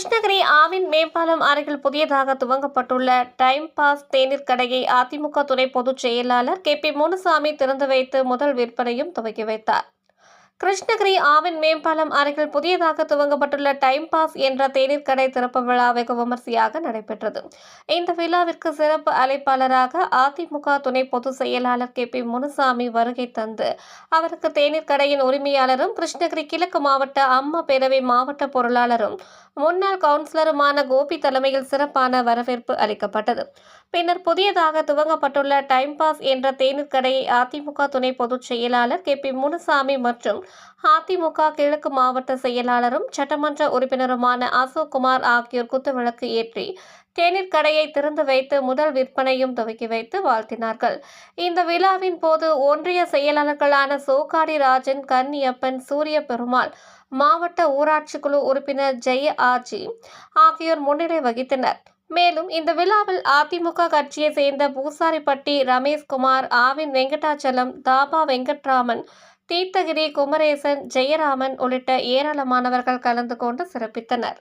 கிருஷ்ணகிரி ஆவின் மேம்பாலம் அருகில் புதியதாக துவங்கப்பட்டுள்ள டைம் பாஸ் தேநீர் கடையை அதிமுக துணை பொதுச் செயலாளர் கே பி முனுசாமி திறந்து வைத்து முதல் விற்பனையும் துவக்கி வைத்தார். கிருஷ்ணகிரி ஆவின் மேம்பாலம் அருகில் புதியதாக துவங்கப்பட்டுள்ள டைம் பாஸ் என்ற தேநீர் கடை திறப்பு விழா வெகு விமர்சையாக நடைபெற்றது. இந்த விழாவிற்கு சிறப்பு அழைப்பாளராக அதிமுக துணை பொதுச் செயலாளர் கே. பி. முனுசாமி வருகை தந்து அவருக்கு தேநீர் கடையின் உரிமையாளரும் கிருஷ்ணகிரி கிழக்கு மாவட்ட அம்மா பேரவை மாவட்ட பொருளாளரும் முன்னாள் கவுன்சிலருமான கோபி தலைமையில் சிறப்பான வரவேற்பு அளிக்கப்பட்டது. பின்னர் புதியதாக துவங்கப்பட்டுள்ள டைம் பாஸ் என்ற தேநீர் கடையை அதிமுக துணை பொதுச் செயலாளர் கே. பி. முனுசாமி மற்றும் அதிமுக கிழக்கு மாவட்ட செயலாளரும் சட்டமன்ற உறுப்பினருமான அசோக் குமார் ஆகியோர் குத்துவிளக்கு ஏற்றி தேநீர் கடையை திறந்து வைத்து முதல் விற்பனையும் துவக்கி வைத்து வாழ்த்தினார்கள். இந்த விழாவின் போது ஒன்றிய செயலாளர்களான சோகாடி ராஜன் கன்னியப்பன் சூரிய பெருமாள் மாவட்ட ஊராட்சி குழு உறுப்பினர் ஜெய ஆஜி ஆகியோர் முன்னிலை வகித்தனர். மேலும் இந்த விழாவில் அதிமுக கட்சியை சேர்ந்த பூசாரிப்பட்டி ரமேஷ்குமார் ஆவின் வெங்கடாச்சலம் தாபா வெங்கட்ராமன் தீர்த்தகிரி குமரேசன் ஜெயராமன் உள்ளிட்ட ஏராளமானவர்கள் கலந்து கொண்டு சிறப்பித்தனர்.